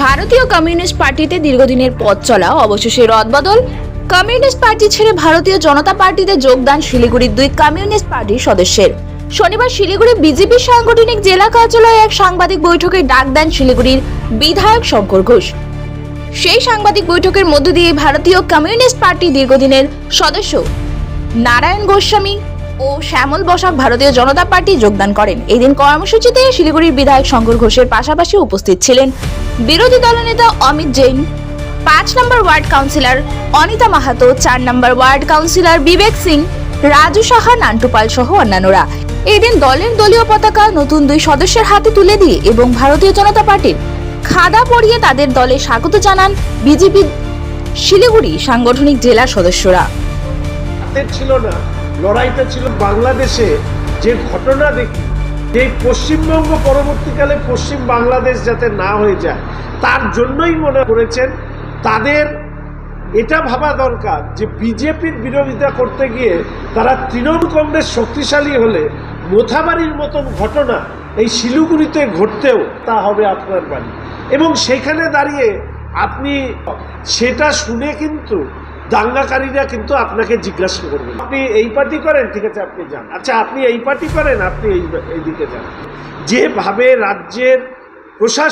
ভারতীয় কমিউনিস্ট পার্টিতে দীর্ঘদিনের পথ চলা, অবশেষে রদবদল। কমিউনিস্ট পার্টি ছেড়ে ভারতীয় জনতা পার্টিতে যোগদান শিলিগুড়ির দুই কমিউনিস্ট পার্টির সদস্যের। শনিবার শিলিগুড়ি বিজেপি সাংগঠনিক জেলা কার্যালয়ে এক সাংবাদিক বৈঠকে ডাক দেন শিলিগুড়ির বিধায়ক শঙ্কর ঘোষ। সেই সাংবাদিক বৈঠকের মধ্য দিয়ে ভারতীয় কমিউনিস্ট পার্টি দীর্ঘদিনের সদস্য নারায়ণ গোস্বামী ও শ্যামল বসাক ভারতীয় জনতা পার্টি যোগদান করেন। এদিন কর্মসূচিতে শিলিগুড়ির বিধায়ক শঙ্কর ঘোষের পাশাপাশি উপস্থিত ছিলেন বিরোধী দলনেতা অমিত জৈন, পাঁচ নম্বর ওয়ার্ড কাউন্সিলর অনিতা মাহাতো, চার নম্বর ওয়ার্ড কাউন্সিলর বিবেক সিং, রাজু সাহা নান্টুপাল সহ অন্যান্যরা। এদিন দলের দলীয় পতাকা নতুন দুই সদস্যের হাতে তুলে দিয়ে এবং ভারতীয় জনতা পার্টির খাদা পরিয়ে তাদের দলে স্বাগত জানান বিজেপি শিলিগুড়ি সাংগঠনিক জেলার সদস্যরা। ছিল না, লড়াইটা ছিল বাংলাদেশে যে ঘটনা দেখি যে পশ্চিমবঙ্গ পরবর্তীকালে পশ্চিম বাংলাদেশ যাতে না হয়ে যায়, তার জন্যই মনে করেছেন, তাদের এটা ভাবা দরকার যে বিজেপির বিরোধিতা করতে গিয়ে তারা তৃণমূল কংগ্রেস শক্তিশালী হলে মোথাবাড়ির মতন ঘটনা এই শিলিগুড়িতে ঘটতেও তা হবে আপনার বাড়ি। এবং সেখানে দাঁড়িয়ে আপনি সেটা শুনে কিন্তু দাঙ্গাকারীরা কিন্তু আপনাকে জিজ্ঞাসা করবেন আপনি এই পার্টি করেন, ঠিক আছে, আপনি যান। আচ্ছা আপনি এই পার্টি করেন, আপনি এই দিকে যান। যেভাবে রাজ্যের প্রশাসন